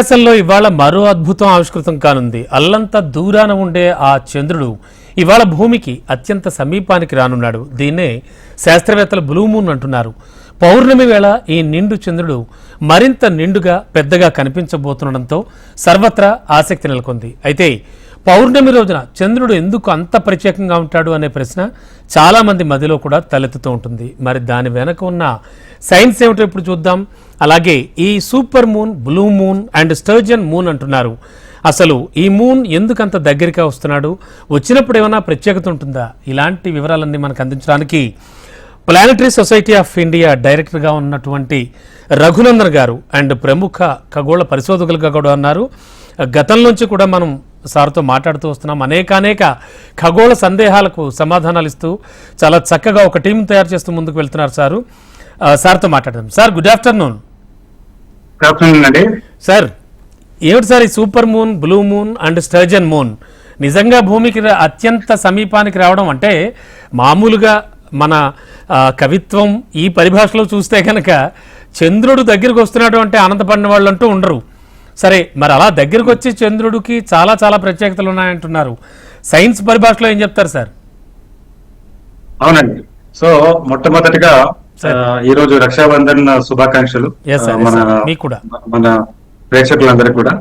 ఆకాశంలో ఇవాళ మరో అద్భుతం ఆవిష్కృతం కానుంది. అల్లంత దూరాన ఉండే ఆ చంద్రుడు ఇవాళ భూమికి అత్యంత సమీపానికి రానున్నాడు. దీన్నే శాస్త్రవేత్తలు బ్లూమూన్ అంటున్నారు. పౌర్ణమి వేళ ఈ నిండు చంద్రుడు మరింత నిండుగా పెద్దగా కనిపించబోతుండడంతో సర్వత్రా ఆసక్తి నెలకొంది. అయితే పౌర్ణమి రోజున చంద్రుడు ఎందుకు అంత ప్రత్యేకంగా ఉంటాడు అనే ప్రశ్న చాలామంది మదిలో కూడా తలెత్తుతూ ఉంటుంది. మరి దాని వెనక ఉన్న సైన్స్ ఏమిటో ఇప్పుడు చూద్దాం. అలాగే ఈ super moon blue moon and sturgeon moon అంటున్నారు. అసలు ఈ మూన్ ఎందుకు అంత దగ్గరగా వస్తున్నాడు? వచ్చినప్పుడు ఏమైనా ప్రత్యేకత ఉంటుందా? ఇలాంటి వివరాలన్నీ మనకు అందించడానికి ప్లానటరీ సొసైటీ ఆఫ్ ఇండియా డైరెక్టర్గా ఉన్నటువంటి రఘునందన్ గారు అండ్ ప్రముఖ ఖగోళ పరిశోధకులుగా కూడా ఉన్నారు. గతంలోంచి కూడా మనం సార్తో మాట్లాడుతూ వస్తున్నాం. అనేక అనేక ఖగోళ సందేహాలకు సమాధానాలు ఇస్తూ చాలా చక్కగా ఒక టీం తయారు చేస్తూ ముందుకు వెళ్తున్నారు సారు. సార్తో మాట్లాడదాం. Sir good afternoon. సార్ ఏమిటి సార్ ఈ super moon blue moon and sturgeon moon? నిజంగా భూమికి అత్యంత సమీపానికి రావడం అంటే మామూలుగా మన కవిత్వం ఈ పరిభాషలో చూస్తే కనుక చంద్రుడు దగ్గరికి వస్తున్నాడు అంటే ఆనందపడిన వాళ్ళు అంటూ ఉండరు. సరే మరి అలా దగ్గరికి వచ్చి చంద్రుడికి చాలా చాలా ప్రత్యేకతలు ఉన్నాయంటున్నారు సైన్స్ పరిభాషలో ఏం చెప్తారు సార్? అవునండి. సో మొట్టమొదటిగా ఈ రోజు రక్షాబంధన్ శుభాకాంక్షలు. మన కూడా. ప్రేక్షకులందరికీ కూడా.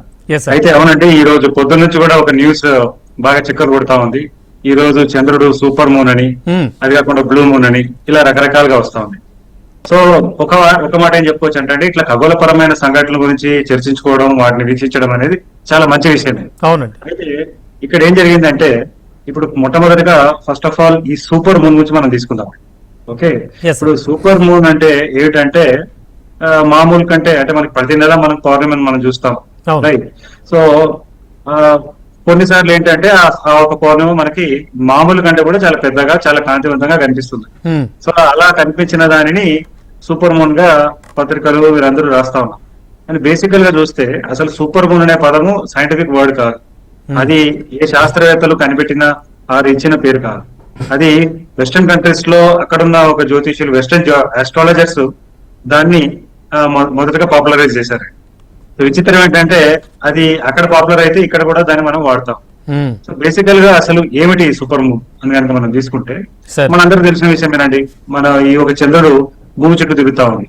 అయితే అవునండి ఈ రోజు పొద్దున్న నుంచి కూడా ఒక న్యూస్ బాగా చిక్కలు కొడతా ఉంది. ఈ రోజు చంద్రుడు సూపర్ మూన్ అని మ్మ్. అది కాకుండా బ్లూ మూన్ అని ఇలా రకరకాలుగా వస్తా ఉంది. సో ఒక ఒక మాట ఏం చెప్పుకోవచ్చు అంటే ఇట్లా ఖగోళపరమైన సంఘటనల గురించి చర్చించుకోవడం వాటిని వీక్షించడం అనేది చాలా మంచి విషయమే. అవునండి. అయితే ఇక్కడ ఏం జరిగిందంటే ఇప్పుడు మొట్టమొదటిగా ఫస్ట్ ఆఫ్ ఆల్ ఈ సూపర్ మూన్ గురించి మనం తీసుకుందాం. ఓకే? ఇప్పుడు సూపర్ మూన్ అంటే ఏమిటంటే మామూలు కంటే అంటే మనకి ప్రతి నెల మనం పౌర్ణమిని మనం చూస్తాం. రైట్ సో కొన్నిసార్లు ఏంటంటే ఆ ఒక పౌర్ణమి మనకి మామూలు కంటే కూడా చాలా పెద్దగా చాలా కాంతివంతంగా కనిపిస్తుంది. సో అలా కనిపించిన దానిని సూపర్ మూన్గా పత్రికలు వీరందరూ రాస్తా ఉన్నారు. అని బేసికల్గా చూస్తే అసలు సూపర్ మూన్ అనే పదము సైంటిఫిక్ వర్డ్ కాదు. అది ఏ శాస్త్రవేత్తలు కనిపెట్టిన వారు ఇచ్చిన పేరు కాదు. అది వెస్టర్న్ కంట్రీస్లో అక్కడున్న ఒక జ్యోతిష్యులు వెస్టర్న్ ఆస్ట్రాలజర్స్ దాన్ని ఆ, మొదటగా పాపులరైజ్ చేశారు. విచిత్రం ఏంటంటే అది అక్కడ పాపులర్ అయితే ఇక్కడ కూడా దాన్ని మనం వాడతాం. మ్మ్. సో బేసికల్గా అసలు ఏమిటి సూపర్ మూన్ అని కనుక మనం తీసుకుంటే సరే. మనందరూ తెలిసిన విషయమేనండి. మన ఈ ఒక చంద్రుడు భూమి చుట్టూ తిరుగుతా ఉంది.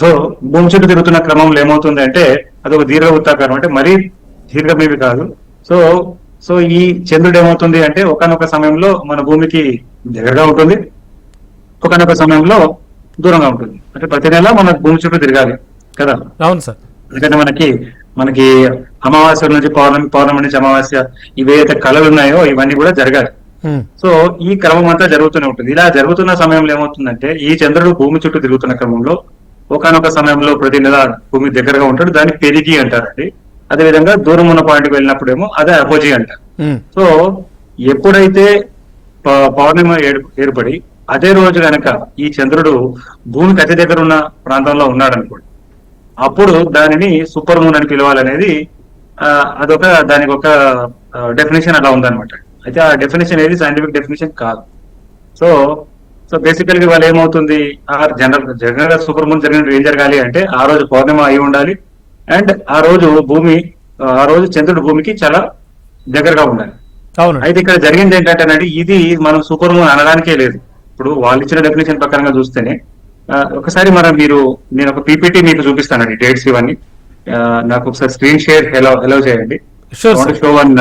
సో భూమి చుట్టూ తిరుగుతున్న క్రమంలో ఏమవుతుంది అంటే అది ఒక దీర్ఘ వృత్తాకారం అంటే మరీ దీర్ఘమేవి కాదు. సో సో ఈ చంద్రుడు ఏమవుతుంది అంటే ఒకనొక సమయంలో మన భూమికి దగ్గరగా ఉంటుంది ఒకనొక సమయంలో దూరంగా ఉంటుంది. అంటే ప్రతి నెల మన భూమి చుట్టూ తిరగాలి కదా? అవును సార్. ఎందుకంటే మనకి మనకి అమావాస్య నుంచి పౌర్ణమి పౌర్ణమి నుంచి అమావాస్య ఇవేదైతే కళలు ఉన్నాయో ఇవన్నీ కూడా జరగాలి. సో ఈ క్రమం అంతా జరుగుతూనే ఉంటుంది. ఇలా జరుగుతున్న సమయంలో ఏమవుతుందంటే ఈ చంద్రుడు భూమి చుట్టూ తిరుగుతున్న క్రమంలో ఒకనొక సమయంలో ప్రతి నెల భూమి దగ్గరగా ఉంటాడు దాన్ని పెరిగి అంటారండి. అదే విధంగా దూరం ఉన్న పాయింట్కి వెళ్ళినప్పుడేమో అదే అపోజీ అంటారు. మ్మ్. సో ఎప్పుడైతే పౌర్ణిమ ఏర్పడి అదే రోజు గనక ఈ చంద్రుడు భూమికి అతి దగ్గర ఉన్న ప్రాంతంలో ఉన్నాడు అనుకోండి అప్పుడు దానిని సూపర్ మూన్ అని పిలవాలనేది అదొక దానికి ఒక డెఫినేషన్ అలా ఉందన్నమాట. అయితే ఆ డెఫినేషన్ ఏది? సైంటిఫిక్ డెఫినేషన్ కాదు. సో సో బేసికల్గా వాళ్ళు ఏమవుతుంది? ఆ జనరల్ జనరల్గా సూపర్ మూన్ జరిగినప్పుడు ఏం జరగాలి అంటే ఆ రోజు పౌర్ణిమ అయి ఉండాలి. అండ్ ఆ రోజు భూమి ఆ రోజు చంద్రుడు భూమికి చాలా దగ్గరగా ఉండాలి. అయితే ఇక్కడ జరిగింది ఏంటంటేనండి ఇది మనం సూపర్ మూన్ అనడానికే లేదు. ఇప్పుడు వాళ్ళు ఇచ్చిన డెఫినేషన్ ప్రకారంగా చూస్తేనే ఒకసారి మనం మీరు నేను ఒక పీపీటీ మీకు చూపిస్తానండి డేట్స్ ఇవన్నీ. నాకు ఒకసారి స్క్రీన్ షేర్ ఎలా ఎలా చేయండి. Show one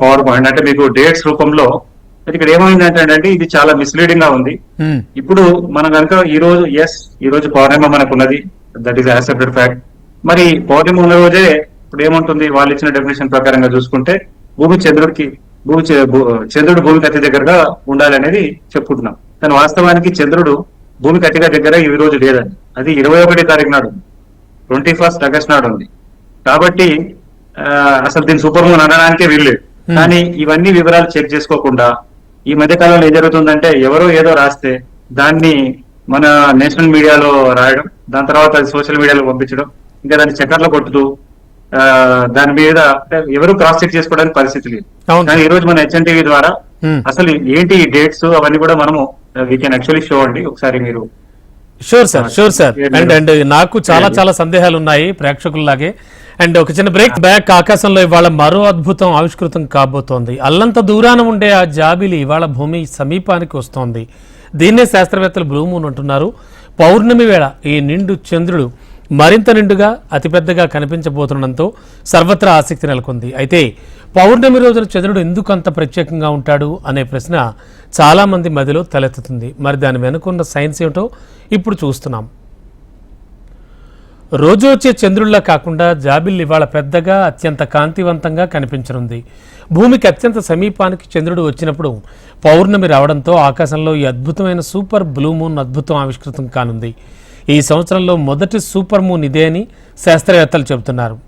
power point. అంటే మీకు డేట్స్ రూపంలో ఇక్కడ ఏమైందంటే అండి ఇది చాలా మిస్లీడింగ్గా ఉంది. ఇప్పుడు మనం కనుక ఈ రోజు ఎస్ ఈ రోజు పౌర్ణిమ మనకు ఉన్నది దట్ ఈస్ యాక్సెప్టెడ్ ఫ్యాక్ట్ మరి పౌర్ణిమ ఉన్న రోజే ఇప్పుడు ఏముంటుంది? వాళ్ళు ఇచ్చిన డెఫినేషన్ ప్రకారంగా చూసుకుంటే భూమి చంద్రుడికి భూమి చంద్రుడు భూమికి అతి దగ్గరగా ఉండాలనేది చెప్పుకుంటున్నాం. కానీ వాస్తవానికి చంద్రుడు భూమికి అతిగా దగ్గర ఈ రోజు లేదండి. అది ఇరవై ఒకటి తారీఖు నాడు ట్వంటీ ఫస్ట్ ఆగస్ట్ నాడు ఉంది. కాబట్టి అసలు దీని సూపర్ మూన్ అనడానికే వీల్లేదు Hmm. కానీ ఇవన్నీ వివరాలు చెక్ చేసుకోకుండా ఈ మధ్య కాలంలో ఏం జరుగుతుందంటే ఎవరో ఏదో రాస్తే దాన్ని మన నేషనల్ మీడియాలో రాయడం దాని తర్వాత అది సోషల్ మీడియాలో పంపించడం ఇంకా దాన్ని చక్కర్లో కొట్టుతూ ఆ, దాని మీద ఎవరు క్రాస్ చెక్ చేసుకోవడానికి పరిస్థితి లేదు కానీ ఈ రోజు మన హెచ్ఎన్ టీవీ ద్వారా మ్మ్. అసలు ఏంటి ఈ డేట్స్ అవన్నీ కూడా మనము వీ కెన్ యాక్చువల్లీ షో అండి ఒకసారి మీరు sure sir sure sir and. And నాకు చాలా చాలా సందేహాలు ఉన్నాయి ప్రేక్షకుల్లాగే. అండ్ ఒక చిన్న బ్రేక్ బ్యాక్ ఆకాశంలో ఇవాళ మరో అద్భుతం ఆవిష్కృతం కాబోతోంది. అల్లంత దూరాన ఉండే ఆ జాబిలి ఇవాళ భూమి సమీపానికి వస్తోంది. దీన్నే శాస్త్రవేత్తలు బ్లూ మూన్ అంటున్నారు. పౌర్ణమి వేళ ఈ నిండు చంద్రుడు మరింత నిండుగా అతిపెద్దగా కనిపించబోతుండడంతో సర్వత్రా ఆసక్తి నెలకొంది. అయితే పౌర్ణమి రోజున చంద్రుడు ఎందుకు అంత ప్రత్యేకంగా ఉంటాడు అనే ప్రశ్న చాలామంది మదిలో తలెత్తుతుంది. మరి దాని వెనుకున్న సైన్స్ ఏమిటో ఇప్పుడు చూస్తున్నాం. రోజు వచ్చే చంద్రుల్లా కాకుండా జాబిల్ ఇవాళ పెద్దగా అత్యంత కాంతివంతంగా కనిపించనుంది. భూమికి అత్యంత సమీపానికి చంద్రుడు వచ్చినప్పుడు పౌర్ణమి రావడంతో ఆకాశంలో ఈ అద్భుతమైన సూపర్ బ్లూ మూన్ అద్భుతం ఆవిష్కృతం కానుంది. ఈ సంవత్సరంలో మొదటి సూపర్ మూన్ ఇదే అని శాస్త్రవేత్తలు చెబుతున్నారు.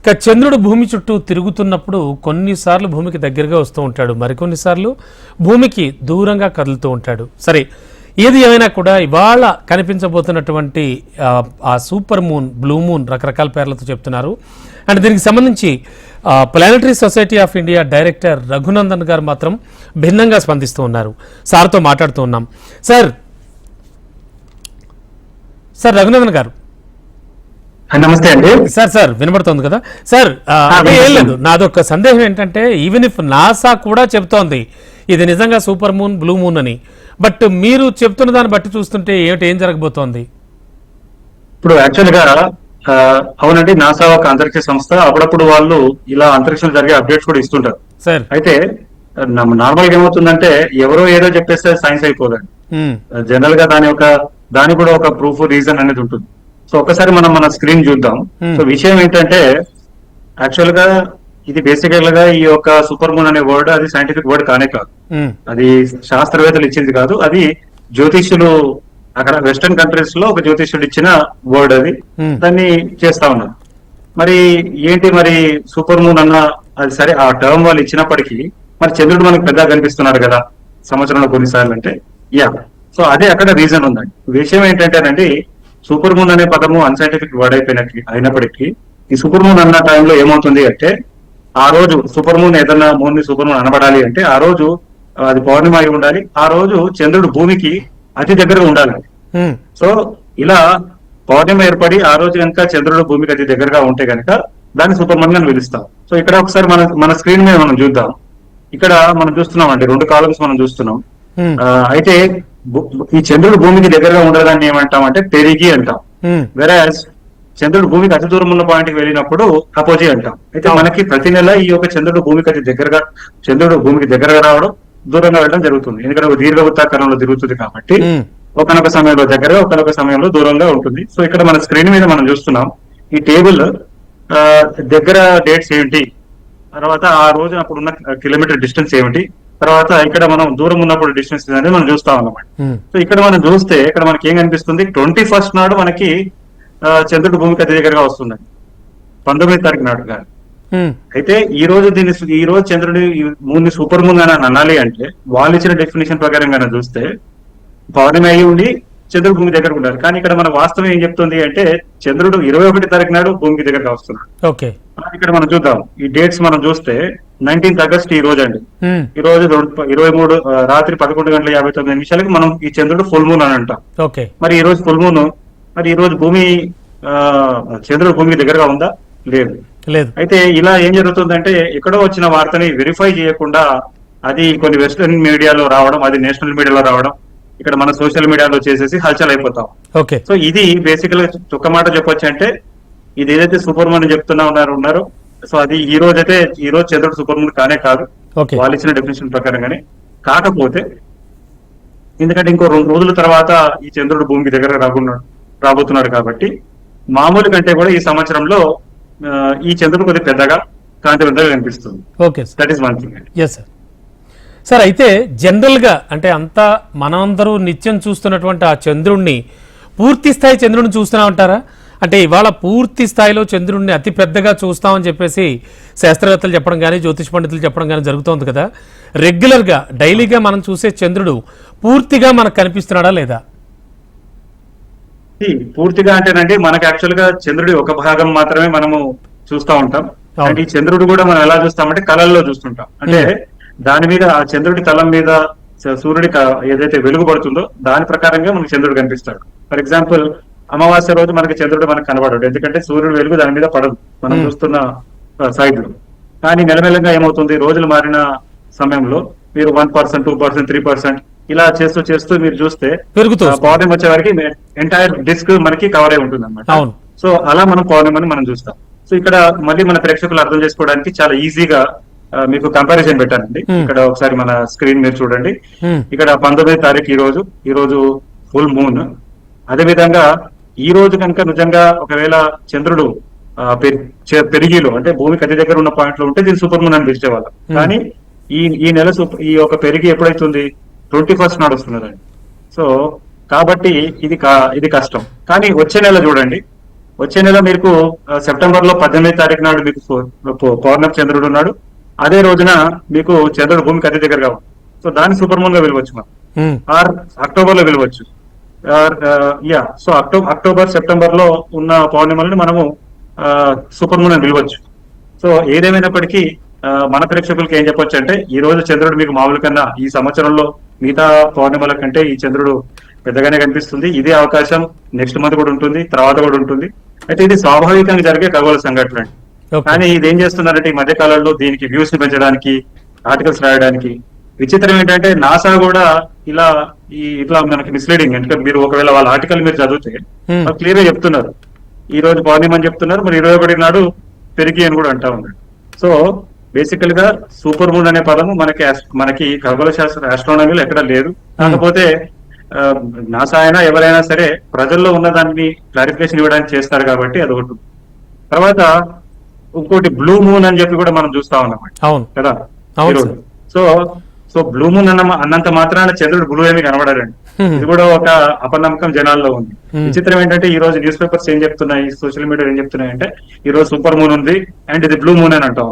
ఇక చంద్రుడు భూమి చుట్టూ తిరుగుతున్నప్పుడు కొన్నిసార్లు భూమికి దగ్గరగా వస్తూ ఉంటాడు. మరికొన్నిసార్లు భూమికి దూరంగా కదులుతూ ఉంటాడు. సరే ఏది ఏమైనా కూడా ఇవాళ కనిపించబోతున్నటువంటి ఆ, సూపర్ మూన్ బ్లూ మూన్ రకరకాల పేర్లతో చెప్తున్నారు. అండ్ దీనికి సంబంధించి planetary society of India director Raghunandan గారు మాత్రం భిన్నంగా స్పందిస్తూ ఉన్నారు. సార్తో మాట్లాడుతూ ఉన్నాం. సార్ సార్ రఘునందన్ గారు నమస్తే అండి. సార్ సార్ వినబడుతోంది కదా? సార్ ఏం లేదు. నాదొక సందేహం ఏంటంటే ఈవెన్ ఇఫ్ నాసా కూడా చెప్తోంది ఇది నిజంగా సూపర్ మూన్ బ్లూ మూన్ అని. బట్ మీరు చెప్తున్న దాన్ని బట్టి చూస్తుంటే ఏమిటి ఏం జరగబోతోంది? ఇప్పుడు యాక్చువల్గా అవునండి నాసా ఒక అంతరిక్ష సంస్థ. అప్పుడప్పుడు వాళ్ళు ఇలా అంతరిక్షంలో జరిగే అప్డేట్స్ కూడా ఇస్తుంటారు. సార్. అయితే నార్మల్గా ఏమవుతుందంటే ఎవరో ఏదో చెప్పేస్తే సైన్స్ అయిపోదండి. జనరల్గా దాని ఒక దాని కూడా ఒక ప్రూఫ్ రీజన్ అనేది ఉంటుంది. సో ఒకసారి మనం మన స్క్రీన్ చూద్దాం. Hmm. సో విషయం ఏంటంటే యాక్చువల్గా ఇది బేసికల్గా ఈ యొక్క సూపర్ మూన్ అనే వర్డ్ అది సైంటిఫిక్ వర్డ్ కానే కాదు. ఉమ్, అది శాస్త్రవేత్తలు ఇచ్చింది కాదు. అది జ్యోతిష్యులు అక్కడ వెస్టర్న్ కంట్రీస్లో ఒక జ్యోతిష్యుడు ఇచ్చిన వర్డ్ అది. Hmm. దాన్ని చేస్తా ఉన్నారు మరి ఏంటి మరి సూపర్ మూన్ అన్న అది సరే ఆ టర్మ్ వాళ్ళు ఇచ్చినప్పటికీ మరి చంద్రుడు మనకు పెద్దగా కనిపిస్తున్నాడు కదా సంవత్సరంలో కొన్నిసార్లు అంటే. యా సో అదే అక్కడ రీజన్ ఉందండి. విషయం ఏంటంటేనండి సూపర్ మూన్ అనే పదము అన్సైంటిఫిక్ వర్డ్ అయిపోయినట్టు అయినప్పటికీ ఈ సూపర్ మూన్ అన్న టైంలో ఏమవుతుంది అంటే ఆ రోజు సూపర్ మూన్ ఏదన్నా మూన్ని సూపర్ మూన్ అనబడాలి అంటే ఆ రోజు అది పౌర్ణిమ అయి ఉండాలి ఆ రోజు చంద్రుడు భూమికి అతి దగ్గరగా ఉండాలి. సో ఇలా పౌర్ణిమ ఏర్పడి ఆ రోజు కనుక చంద్రుడు భూమికి అతి దగ్గరగా ఉంటే కనుక దాన్ని సూపర్ మూన్ అని పిలుస్తాం. సో ఇక్కడ ఒకసారి మన మన స్క్రీన్ మీద మనం చూద్దాం. ఇక్కడ మనం చూస్తున్నాం అండి రెండు కాలమ్స్ మనం చూస్తున్నాం. అయితే ఈ చంద్రుడు భూమికి దగ్గరగా ఉండదాన్ని ఏమంటాం అంటే పెరిగి అంటాం. వెరాజ్ చంద్రుడు భూమికి అతి దూరం ఉన్న పాయింట్కి వెళ్ళినప్పుడు అపోజీ అంటాం. అయితే మనకి ప్రతి నెల ఈ యొక్క చంద్రుడు భూమికి అతి దగ్గరగా చంద్రుడు భూమికి దగ్గరగా రావడం దూరంగా వెళ్ళడం జరుగుతుంది. ఎందుకంటే ఒక దీర్ఘవృత్తాకారంలో తిరుగుతుంది కాబట్టి ఒకనొక సమయంలో దగ్గర ఒకనొక సమయంలో దూరంగా ఉంటుంది. సో ఇక్కడ మన స్క్రీన్ మీద మనం చూస్తున్నాం ఈ టేబుల్ దగ్గర డేట్స్ ఏమిటి తర్వాత ఆ రోజు అప్పుడు ఉన్న కిలోమీటర్ డిస్టెన్స్ ఏమిటి? తర్వాత ఇక్కడ మనం దూరం ఉన్నప్పుడు డిస్టెన్స్ అనేది మనం చూస్తా ఉన్నాం సో ఇక్కడ మనం చూస్తే ఇక్కడ మనకి ఏం కనిపిస్తుంది? ట్వంటీ ఫస్ట్ నాడు మనకి చంద్రుడు భూమికి అతి దగ్గరగా వస్తుంది పంతొమ్మిది తారీఖు నాడు కాదు అయితే ఈ రోజు దీన్ని ఈ రోజు చంద్రుడి మూన్ని సూపర్ మూన్ అని అనాలి అంటే వాళ్ళు ఇచ్చిన డెఫినేషన్ ప్రకారం కనుక చూస్తే పౌర్ణమి అయి ఉండి చంద్రుడు భూమి దగ్గరకు ఉండాలి కానీ ఇక్కడ మన వాస్తవం ఏం చెప్తుంది అంటే చంద్రుడు ఇరవై ఒకటి తారీఖు నాడు భూమికి దగ్గరకు వస్తున్నాడు. ఓకే. ఇక్కడ మనం చూద్దాం. ఈ డేట్స్ మనం చూస్తే నైన్టీన్త్ ఆగస్ట్ ఈ రోజు అండి ఈ రోజు ఇరవై మూడు రాత్రి పదకొండు గంటల యాభై తొమ్మిది నిమిషాలకి మనం ఈ చంద్రుడు ఫుల్ మూన్ అని అంటాం. మరి ఈ రోజు ఫుల్ మూన్ మరి ఈ రోజు భూమి చంద్రుడు భూమికి దగ్గరగా ఉందా? లేదు. లేదు. అయితే ఇలా ఏం జరుగుతుందంటే ఎక్కడో వచ్చిన వార్తని వెరిఫై చేయకుండా అది కొన్ని వెస్టర్న్ మీడియాలో రావడం అది నేషనల్ మీడియాలో రావడం ఇక్కడ మన సోషల్ మీడియాలో చేసేసి హల్చల్ అయిపోతాం. ఓకే. సో ఇది బేసికల్గా మాట చెప్పొచ్చు అంటే ఇది ఏదైతే సూపర్ మూన్ చెప్తున్నా ఉన్నారు ఉన్నారు సో అది ఈ రోజు అయితే ఈ రోజు చంద్రుడు సూపర్ మూన్ కానే కాదు. వాళ్ళు ఇచ్చిన డెఫినేషన్ ప్రకారంగానే కాకపోతే ఎందుకంటే ఇంకో రెండు రోజుల తర్వాత ఈ చంద్రుడు భూమికి దగ్గర రాబోతున్నాడు రాబోతున్నాడు కాబట్టి మామూలు కంటే కూడా ఈ సంవత్సరంలో ఈ చంద్రుడు కొద్దిగా పెద్దగా కాంతివంతంగా కనిపిస్తుంది. Okay sir. That is one thing yes sir sir అయితే జనరల్గా అంటే అంతా మనందరూ నిత్యం చూస్తున్నటువంటి ఆ చంద్రుణ్ణి పూర్తి స్థాయి చంద్రుడిని చూస్తూనే ఉంటారా అంటే ఇవాళ పూర్తి స్థాయిలో చంద్రుడిని అతి పెద్దగా చూస్తామని చెప్పేసి శాస్త్రవేత్తలు చెప్పడం కానీ జ్యోతిష్ పండితులు చెప్పడం కానీ జరుగుతోంది కదా. రెగ్యులర్గా డైలీగా మనం చూసే చంద్రుడు పూర్తిగా మనకు కనిపిస్తున్నాడా లేదా? పూర్తిగా అంటేనండి మనకి యాక్చువల్గా చంద్రుడి ఒక భాగం మాత్రమే మనము చూస్తూ ఉంటాం. అంటే ఈ చంద్రుడు కూడా మనం ఎలా చూస్తామంటే కళల్లో చూస్తుంటాం. అంటే దాని మీద ఆ చంద్రుడి తలం మీద సూర్యుడి ఏదైతే వెలుగు పడుతుందో దాని ప్రకారంగా మనకి చంద్రుడు కనిపిస్తాడు. ఫర్ ఎగ్జాంపుల్ అమావాస్య రోజు మనకి చంద్రుడు మనకు కనబడడు. ఎందుకంటే సూర్యుడు వెలుగు దాని మీద పడదు. మనం Hmm. చూస్తున్న సైడ్లో కానీ నెలమెల్లగా ఏమవుతుంది? రోజులు మారిన సమయంలో మీరు one percent two percent three percent ఇలా చేస్తూ చేస్తూ మీరు చూస్తే పౌర్ణమి వచ్చే వరకు ఎంటైర్ డిస్క్ మనకి కవర్ అయి ఉంటుంది అనమాట సో అలా మనం పౌర్ణమిని మనం చూస్తాం. సో ఇక్కడ మళ్ళీ మన ప్రేక్షకులు అర్థం చేసుకోవడానికి చాలా ఈజీగా మీకు కంపారిజన్ పెట్టానండి. Hmm. ఇక్కడ ఒకసారి మన స్క్రీన్ మీరు చూడండి. ఉమ్, ఇక్కడ పంతొమ్మిది తారీఖు ఈ రోజు ఈ రోజు ఫుల్ మూన్. అదే విధంగా ఈ రోజు కనుక నిజంగా ఒకవేళ చంద్రుడు పెరిగిలో అంటే భూమికి అతి దగ్గర ఉన్న పాయింట్లో ఉంటే దీన్ని సూపర్ మూన్ అని పిలిచేవాళ్ళం. కానీ ఈ ఈ నెల సూపర్ ఈ ఒక పెరిగి ఎప్పుడైతుంది? ట్వంటీ ఫస్ట్ నాడు వస్తున్నదండి. సో కాబట్టి ఇది ఇది కష్టం. కానీ వచ్చే నెల చూడండి. వచ్చే నెల మీకు సెప్టెంబర్లో పద్దెనిమిది తారీఖు నాడు మీకు పౌర్ణమి చంద్రుడు ఉన్నాడు. అదే రోజున మీకు చంద్రుడు భూమికి అతి దగ్గరగా ఉంది. సో దాన్ని సూపర్ మూన్గా పిలవచ్చు మనం. ఆర్ అక్టోబర్లో పిలవచ్చు. యా సో అక్టోబర్ అక్టోబర్ సెప్టెంబర్లో ఉన్న పౌర్ణిమలను మనము సూపర్ మూన్ అని పిలవచ్చు. సో ఏదేమైనప్పటికీ మన ప్రేక్షకులకి ఏం చెప్పొచ్చు అంటే ఈ రోజు చంద్రుడు మీకు మామూలు కన్నా ఈ సంవత్సరంలో మిగతా పౌర్ణిమల కంటే ఈ చంద్రుడు పెద్దగానే కనిపిస్తుంది. ఇదే అవకాశం నెక్స్ట్ మంత్ కూడా ఉంటుంది తర్వాత కూడా ఉంటుంది. అయితే ఇది స్వాభావికంగా జరిగే ఖగోళ సంఘటన. కానీ ఇది ఏం చేస్తున్నారంటే ఈ మధ్య కాలంలో దీనికి వ్యూస్ని పెంచడానికి ఆర్టికల్స్ రాయడానికి విచిత్రం ఏంటంటే నాసా కూడా ఇలా ఈ ఇట్లా మనకి మిస్లీడింగ్ ఎందుకంటే మీరు ఒకవేళ వాళ్ళ ఆర్టికల్ మీరు చదివితే Hmm. క్లియర్గా చెప్తున్నారు. ఈ రోజు పౌర్ణమి అని చెప్తున్నారు మరి ఇరవై ఒకటి నాడు పెరిగి అని కూడా అంటా ఉన్నారు. సో బేసికల్గా సూపర్ మూన్ అనే పదము మనకి మనకి ఖగోళ శాస్త్ర ఆస్ట్రానమీలో ఎక్కడ లేదు. కాకపోతే ఆ, నాసా అయినా ఎవరైనా సరే ప్రజల్లో ఉన్న దాన్ని క్లారిఫికేషన్ ఇవ్వడానికి చేస్తారు కాబట్టి అది ఒకటి. తర్వాత ఇంకోటి బ్లూ మూన్ అని చెప్పి కూడా మనం చూస్తా ఉన్నాం. కదా. సో సో బ్లూ మూన్ అన్న అన్నంత మాత్రాన చంద్రుడు బ్లూ ఏమి కనబడారండి. ఇది కూడా ఒక అపనమ్మకం జనాల్లో ఉంది. విచిత్రం ఏంటంటే ఈ రోజు న్యూస్ పేపర్స్ ఏం చెప్తున్నాయి సోషల్ మీడియా ఏం చెప్తున్నాయి అంటే ఈ రోజు సూపర్ మూన్ ఉంది అండ్ ఇది బ్లూ మూన్ అని అంటా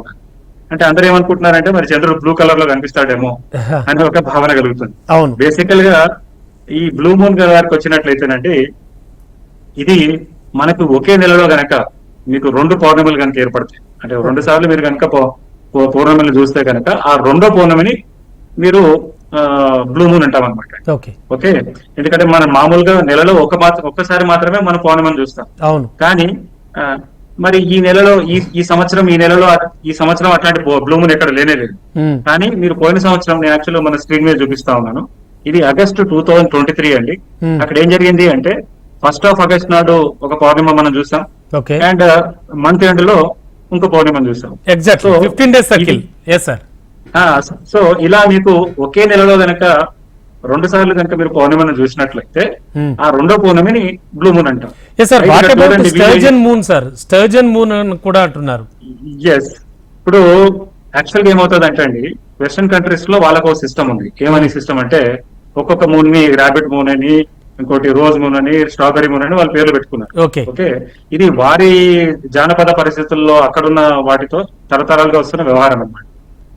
అంటే అందరూ ఏమనుకుంటున్నారంటే మరి చంద్రుడు బ్లూ కలర్లో కనిపిస్తాడేమో అని ఒక భావన కలుగుతుంది. అవును. బేసికల్గా ఈ బ్లూ మూన్ గారికి వచ్చినట్లయితేనండి ఇది మనకు ఒకే నెలలో గనక మీకు రెండు పౌర్ణములు కనుక ఏర్పడతాయి. అంటే రెండు సార్లు మీరు కనుక పౌర్ణమిని చూస్తే కనుక ఆ రెండో పౌర్ణమిని మీరు బ్లూ మూన్ అంటాం అనమాట ఓకే. ఎందుకంటే మనం మామూలుగా నెలలో ఒక మాత్రం ఒక్కసారి మాత్రమే మనం పౌర్ణమిని చూస్తాం. అవును. కానీ మరి ఈ నెలలో ఈ ఈ సంవత్సరం ఈ నెలలో ఈ సంవత్సరం అట్లాంటి బ్లూ మూన్ ఎక్కడ లేనే లేదు. ఉమ్, కానీ మీరు పోయిన సంవత్సరం నేను యాక్చువల్ మన స్క్రీన్ మీద చూపిస్తా ఉన్నాను. ఇది August two thousand twenty three అండి. అక్కడ ఏం జరిగింది అంటే ఫస్ట్ ఆఫ్ ఆగస్ట్ నాడు ఒక పౌర్ణిమ మనం చూసాం అండ్ మంత్ ఎండ్లో ఇంకో పౌర్ణిమ చూసాం exact fifteen days circle yes sir so ఇలా మీకు ఒకే నెలలో గనక రెండు సార్లు కనుక మీరు పౌర్ణిమను చూసినట్లయితే. ఆ రెండో పౌర్ణమిని బ్లూ మూన్ అంటాం. Sturgeon moon sir sturgeon moon అని కూడా అంటున్నారు. ఎస్ ఇప్పుడు యాక్చువల్గా ఏమవుతుంది అంటే అండి వెస్టర్న్ కంట్రీస్లో వాళ్ళకు సిస్టమ్ ఉంది. ఏమని సిస్టమ్ అంటే ఒక్కొక్క మూన్ని రాబిట్ మూన్ అని ఇంకోటి రోజ్ మూన్ అని స్ట్రాబెరీ మూన్ అని వాళ్ళ పేర్లు పెట్టుకున్నారు. ఓకే? ఇది వారి జానపద పరిస్థితుల్లో అక్కడున్న వాటితో తరతరాలుగా వస్తున్న వ్యవహారం అన్నమాట.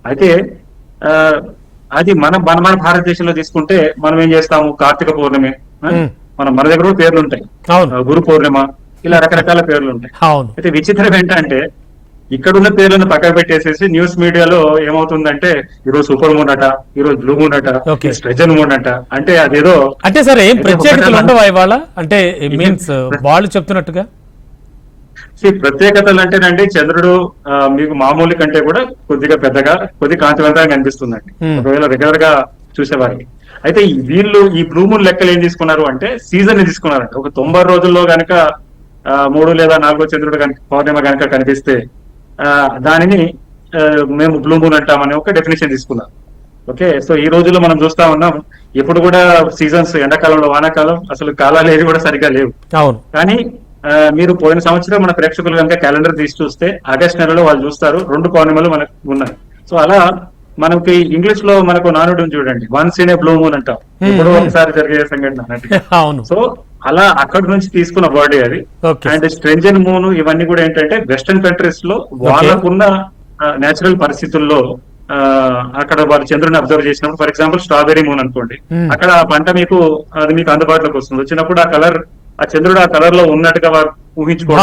అయితే ఆ, అది మన మన మన భారతదేశంలో తీసుకుంటే మనం ఏం చేస్తాము? కార్తీక పౌర్ణమి. మనం మన దగ్గర కూడా పేర్లు ఉంటాయి. గురు పౌర్ణిమ ఇలా రకరకాల పేర్లు ఉంటాయి. అయితే విచిత్రం ఏంటంటే ఇక్కడున్న పేర్లను పక్కన పెట్టేసేసి న్యూస్ మీడియాలో ఏమవుతుందంటే ఈరోజు సూపర్ మూన్ అట ఈరోజు బ్లూ మూన్ అట. స్ట్రెజన్ మూన్ అట అంటే అదేదో అంటే సార్ ఏం ప్రత్యేకతలు? ఉండవా ఇవాళ? అంటే మీన్స్ వాళ్ళు చెప్తున్నట్టుగా? ప్రత్యేకతలు అంటేనండి చంద్రుడు మీకు మామూలు కంటే కూడా కొద్దిగా పెద్దగా కొద్ది కాంతివంతంగా కనిపిస్తుందండి. ఒకవేళ రెగ్యులర్గా చూసేవారికి. అయితే వీళ్ళు ఈ బ్లూ మూన్ లెక్కలు ఏం తీసుకున్నారు అంటే సీజన్ని తీసుకున్నారంట ఒక తొంభై రోజుల్లో గనక మూడు లేదా నాలుగో చంద్రుడు కనుక పౌర్ణిమ కనుక కనిపిస్తే ఆ, దానిని మేము బ్లూ మూన్ అంటామని ఒక డెఫినేషన్ తీసుకున్నారు ఓకే సో ఈ రోజుల్లో మనం చూస్తా ఉన్నాం. ఎప్పుడు కూడా సీజన్స్ ఎండాకాలంలో వానాకాలం అసలు కాలాలు ఏవి కూడా సరిగా లేవు. కానీ మీరు పోయిన సంవత్సరం మన ప్రేక్షకులు కనుక క్యాలెండర్ తీసి చూస్తే ఆగస్ట్ నెలలో వాళ్ళు చూస్తారు. రెండు పౌర్ణిమలు మనకు ఉన్నాయి సో అలా మనకి ఇంగ్లీష్లో మనకు నానుడు చూడండి. Once in a blue moon అంటాం. hmm. ఒకసారి జరిగే సంఘటన అన్నట్టుగా. అవును. సో అలా అక్కడి నుంచి తీసుకున్న వర్డ్ అది. అండ్ స్ట్రెంజన్ మూన్ ఇవన్నీ కూడా ఏంటంటే వెస్టర్న్ కంట్రీస్లో వాళ్ళకున్న నేచురల్ పరిస్థితుల్లో అక్కడ వారు చంద్రుని అబ్జర్వ్ చేసినప్పుడు ఫర్ ఎగ్జాంపుల్ స్ట్రాబెరీ మూన్ అనుకోండి. అక్కడ ఆ పంట మీకు అది మీకు అందుబాటులోకి వస్తుంది. వచ్చినప్పుడు ఆ కలర్ ఆ చంద్రుడు ఆ కలర్లో ఉన్నట్టుగా వారు ఊహించుకోవడం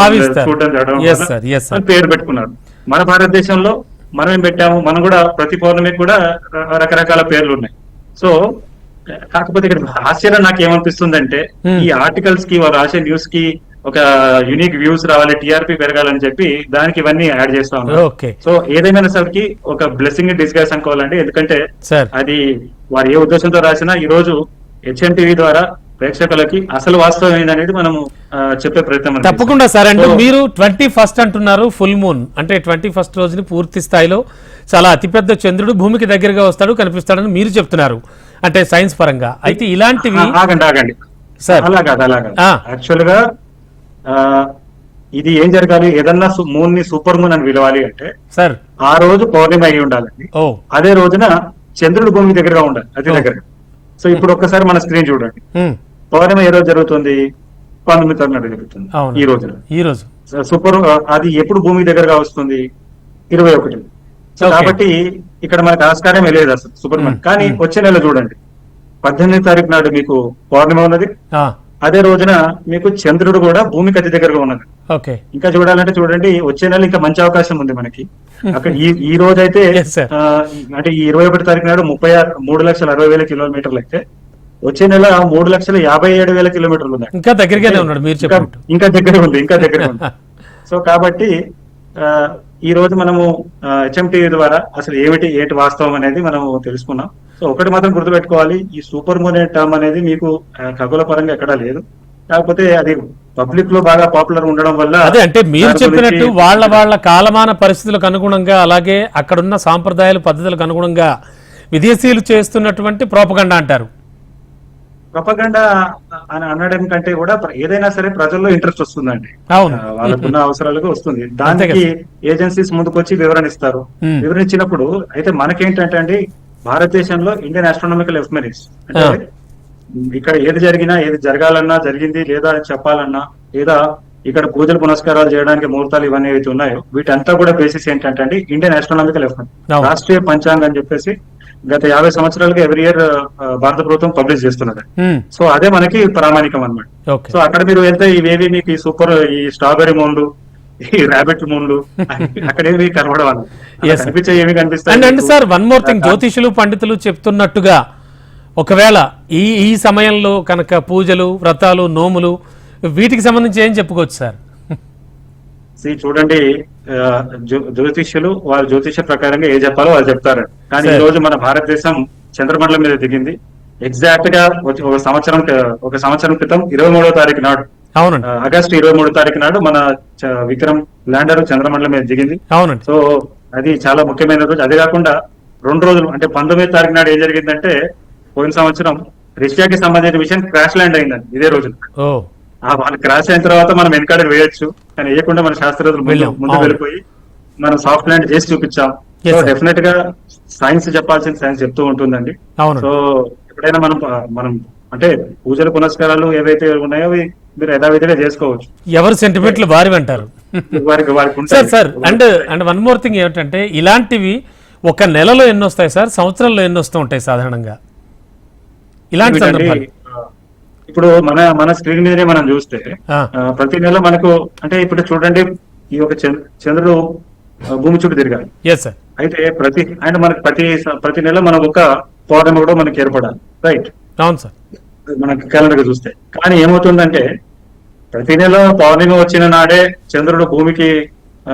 పేరు పెట్టుకున్నారు. మన భారతదేశంలో మనం ఏం పెట్టాము? మనం కూడా ప్రతి పౌర్ణమికి కూడా రకరకాల పేర్లు ఉన్నాయి. సో కాకపోతే ఇక్కడ ఆశ్చర్యం నాకు ఏమనిపిస్తుందంటే Hmm. ఈ ఆర్టికల్స్కి వాళ్ళు రాసే న్యూస్కి ఒక యూనిక్ వ్యూస్ రావాలి టిఆర్పి పెరగాలని చెప్పి దానికి ఇవన్నీ యాడ్ చేస్తా ఉన్నారు. సో ఏదైనా సరికి ఒక బ్లెస్సింగ్ డిస్గైస్ అనుకోవాలండి. ఎందుకంటే అది వారు ఏ ఉద్దేశంతో రాసినా ఈ రోజు హెచ్ఎం టీవీ ద్వారా ప్రేక్షకులకి అసలు వాస్తవం ఏందనేది మనము చెప్పే ప్రయత్నం తప్పకుండా సార్ అంటే మీరు ట్వంటీ ఫస్ట్ అంటున్నారు ఫుల్ మూన్ అంటే ట్వంటీ ఫస్ట్ రోజుని పూర్తి స్థాయిలో చాలా అతిపెద్ద చంద్రుడు భూమికి దగ్గరగా వస్తాడు కనిపిస్తాడని మీరు చెప్తున్నారు. అంటే సైన్స్ పరంగా. అయితే ఇలాంటివి ఆగండి ఆగండి. సార్ అలా కాదు అలా కాదు. యాక్చువల్గా ఇది ఏం జరగాలి? ఏదన్నా మూన్ని సూపర్ మూన్ అని పిలవాలి అంటే సార్ ఆ రోజు పౌర్ణమి అయి ఉండాలండి. అదే రోజున చంద్రుడు భూమి దగ్గరగా ఉండాలి అతి ఓ. సో ఇప్పుడు ఒక్కసారి మన స్క్రీన్ చూడండి. పౌర్ణమి ఏ రోజు జరుగుతుంది? పంతొమ్మిది తరగతి జరుగుతుంది. ఈ రోజున ఈ రోజు. సూపర్ అది ఎప్పుడు భూమి దగ్గరగా వస్తుంది? ఇరవై ఒకటి. కాబట్టి ఇక్కడ మనకు ఆస్కారమే లేదు అసలు సూపర్. కానీ. వచ్చే నెల చూడండి. పద్దెనిమిది తారీఖు నాడు మీకు పౌర్ణమి ఉన్నది. అదే రోజున మీకు చంద్రుడు కూడా భూమికి అతి దగ్గరగా ఉన్నది. ఓకే. ఇంకా చూడాలంటే చూడండి వచ్చే నెల ఇంకా మంచి అవకాశం ఉంది మనకి. అక్కడ ఈ ఈ రోజు అయితే అంటే ఈ ఇరవై ఒకటి తారీఖు నాడు ముప్పై ఆరు మూడు లక్షల అరవై వేల కిలోమీటర్లు అయితే వచ్చే నెల మూడు లక్షల యాభై ఏడు వేల కిలోమీటర్లు ఉన్నాయి. ఇంకా దగ్గరగానే ఉన్నాడు మీరు ఇంకా దగ్గర ఉంది ఇంకా దగ్గర ఉంది. సో కాబట్టి ఆ, ఈ రోజు మనము హెచ్ఎంటీ ద్వారా అసలు ఏమిటి ఏంటి వాస్తవం అనేది మనం తెలుసుకున్నాం. సో ఒకటి మాత్రం గుర్తుపెట్టుకోవాలి ఈ సూపర్ మూన్ టర్మ్ అనేది మీకు ఖగోళ పరంగా ఎక్కడా లేదు. కాకపోతే అది పబ్లిక్లో బాగా పాపులర్ ఉండడం వల్ల అదే అంటే మీరు చెప్పినట్టు వాళ్ళ వాళ్ళ కాలమాన పరిస్థితులకు అనుగుణంగా అలాగే అక్కడున్న సాంప్రదాయాలు పద్ధతులకు అనుగుణంగా విదేశీయులు చేస్తున్నటువంటి ప్రోపగండ అంటారు. ప్రపగండ అని అనడం కంటే కూడా ఏదైనా సరే ప్రజల్లో ఇంట్రెస్ట్ వస్తుందండి. వాళ్ళకున్న అవసరాలకు వస్తుంది. దానికి ఏజెన్సీస్ ముందుకు వచ్చి వివరణ ఇస్తారు. వివరించినప్పుడు అయితే మనకేంటంటే అండి భారతదేశంలో ఇండియన్ ఆస్ట్రానమికల్ ఎఫ్మెరీస్ అంటే. ఇక్కడ ఏది జరిగినా ఏది జరగాలన్నా జరిగింది లేదా అని చెప్పాలన్నా లేదా ఇక్కడ పూజలు పునస్కారాలు చేయడానికి ముహూర్తాలు ఇవన్నీ ఏవైతే ఉన్నాయో వీటంతా కూడా బేసిస్ ఏంటంటే అండి ఇండియన్ ఆస్ట్రానమికల్ ఎఫ్మెరీ అవును. రాష్ట్రీయ పంచాంగం అని చెప్పేసి గత యాభై సంవత్సరాలుగా ఎవ్రీ ఇయర్ భారత ప్రభుత్వం పబ్లిష్ చేస్తున్నది. ఉమ్, సో అదే మనకి ప్రామాణికం అన్నమాట. ఓకే సో అక్కడ మీరు వెళ్తే ఇవేవి మీకు ఈ సూపర్ ఈ స్ట్రాబెరీ మూన్లు ఈ మూన్లు అక్కడేవి కనబడవాలి. కనిపించే ఏమి కనిపిస్తాయి and? Sir one more thing జ్యోతిషులు పండితులు చెప్తున్నట్టుగా ఒకవేళ ఈ ఈ సమయంలో కనుక పూజలు వ్రతాలు నోములు వీటికి సంబంధించి ఏం చెప్పుకోవచ్చు సార్ See, చూడండి జ్యోతిష్యులు వాళ్ళ జ్యోతిష్య ప్రకారంగా ఏ చెప్పాలో వాళ్ళు చెప్తారు. కానీ. ఈ రోజు మన భారతదేశం చంద్రమండలం మీద దిగింది. ఎగ్జాక్ట్గా ఒక సంవత్సరం ఒక సంవత్సరం క్రితం ఇరవై మూడో తారీఖు నాడు అవునండి. ఆగస్టు ఇరవై మూడో తారీఖు నాడు మన విక్రమ్ ల్యాండర్ చంద్రమండలం మీద దిగింది. అవునండి. సో అది చాలా ముఖ్యమైన రోజు. అదే కాకుండా రెండు రోజులు అంటే పంతొమ్మిది తారీఖు నాడు ఏం జరిగిందంటే పోయిన సంవత్సరం రష్యాకి సంబంధించిన విషయం క్రాష్ ల్యాండ్ అయిందండి ఇదే రోజు. వాళ్ళు క్రాష్ అయిన తర్వాత మనం వెనకాడ వేయొచ్చు. కానీ వేయకుండా మన శాస్త్రవేత్తలు ముందు. వెళ్ళిపోయి మనం సాఫ్ట్ ల్యాండ్ చేసి చూపించాం. సో. డెఫినెట్గా సైన్స్ చెప్పాల్సిన సైన్స్ చెప్తూ ఉంటుందండి. సో ఎప్పుడైనా మనం మనం అంటే పూజలు పునస్కారాలు ఏవైతే ఉన్నాయో అవి మీరు యథావిధిగా చేసుకోవచ్చు. ఎవరు సెంటిమెంట్లు వారి అంటారు. వారికి వారికి sir. Sir and and one more thing ఏమిటంటే ఇలాంటివి ఒక నెలలో ఎన్ని వస్తాయి సార్? సంవత్సరంలో ఎన్ని వస్తూ ఉంటాయి సాధారణంగా? ఇలాంటి సందర్భాలు. ఇప్పుడు మన మన స్క్రీన్ మీదనే మనం చూస్తే ప్రతి నెల మనకు అంటే ఇప్పుడు చూడండి ఈ యొక్క చంద్ర- చంద్రుడు భూమి చుట్టూ తిరగాలి. ఎస్ సార్ అయితే ప్రతి అండ్ మనకి ప్రతి ప్రతి నెల మనకు ఒక పౌర్ణమి కూడా మనకి ఏర్పడాలి. రైట్ అవును సార్ మనకి క్యాలెండర్ చూస్తే. కానీ ఏమవుతుందంటే ప్రతి నెల పౌర్ణమి వచ్చిన నాడే చంద్రుడు భూమికి ఆ,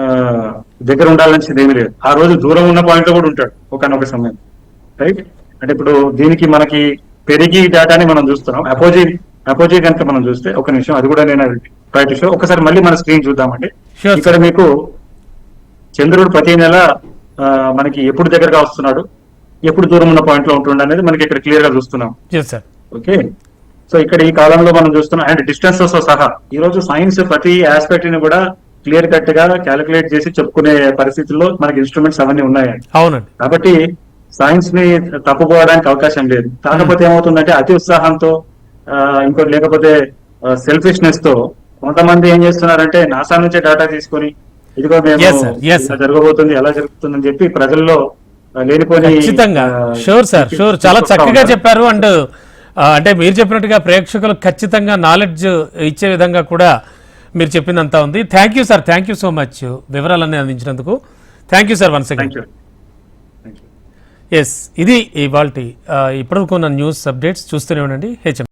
దగ్గర ఉండాలని ఏమీ లేదు. ఆ రోజు దూరం ఉన్న పాయింట్లో కూడా ఉంటాడు ఒకనొక సమయం. రైట్ అంటే ఇప్పుడు దీనికి మనకి పెరిగి డేటాని మనం చూస్తున్నాం. అపోజీ అపోజీ కనుక మనం చూస్తే ఒక నిమిషం అది కూడా నేను రైట్ షో ఒకసారి మళ్ళీ మన స్క్రీన్ చూద్దామండి. ఇక్కడ మీకు చంద్రుడు ప్రతి నెల మనకి ఎప్పుడు దగ్గరగా వస్తున్నాడు ఎప్పుడు దూరం ఉన్న పాయింట్లో ఉంటుండ అనేది మనకి ఇక్కడ క్లియర్గా చూస్తున్నాం. ఓకే? సో ఇక్కడ ఈ కాలంలో మనం చూస్తున్నాం అండ్ డిస్టెన్సెస్తో సహా ఈ రోజు సైన్స్ ప్రతి ఆస్పెక్ట్ని కూడా క్లియర్ కట్గా క్యాలిక్యులేట్ చేసి చెప్పుకునే పరిస్థితుల్లో మనకి ఇన్స్ట్రుమెంట్స్ అవన్నీ ఉన్నాయి అవునండి. కాబట్టి సైన్స్ని తప్పుకోవడానికి అవకాశం లేదు. కాకపోతే ఏమవుతుందంటే అతి ఉత్సాహంతో ఇంకోటి లేకపోతే సెల్ఫిష్నెస్తో కొంతమంది ఏం చేస్తున్నారంటే నాసా నుంచే డేటా తీసుకొని ఇదిగో మేము జరగబోతుంది ఎలా జరుగుతుందని చెప్పి ప్రజల్లో ఖచ్చితంగా. షూర్ సార్ షూర్ చాలా చక్కగా. చెప్పారు. అండ్ అంటే మీరు చెప్పినట్టుగా ప్రేక్షకులకు ఖచ్చితంగా నాలెడ్జ్ ఇచ్చే విధంగా కూడా మీరు చెప్పిందంతా ఉంది. Thank you sir thank you so much వివరాలన్నీ అందించినందుకు. Thank you sir once again yes ఇది ఇవాళ ఇప్పటివరకు ఉన్న న్యూస్ అప్డేట్స్ చూస్తూనే ఉండండి. హెచ్ఎం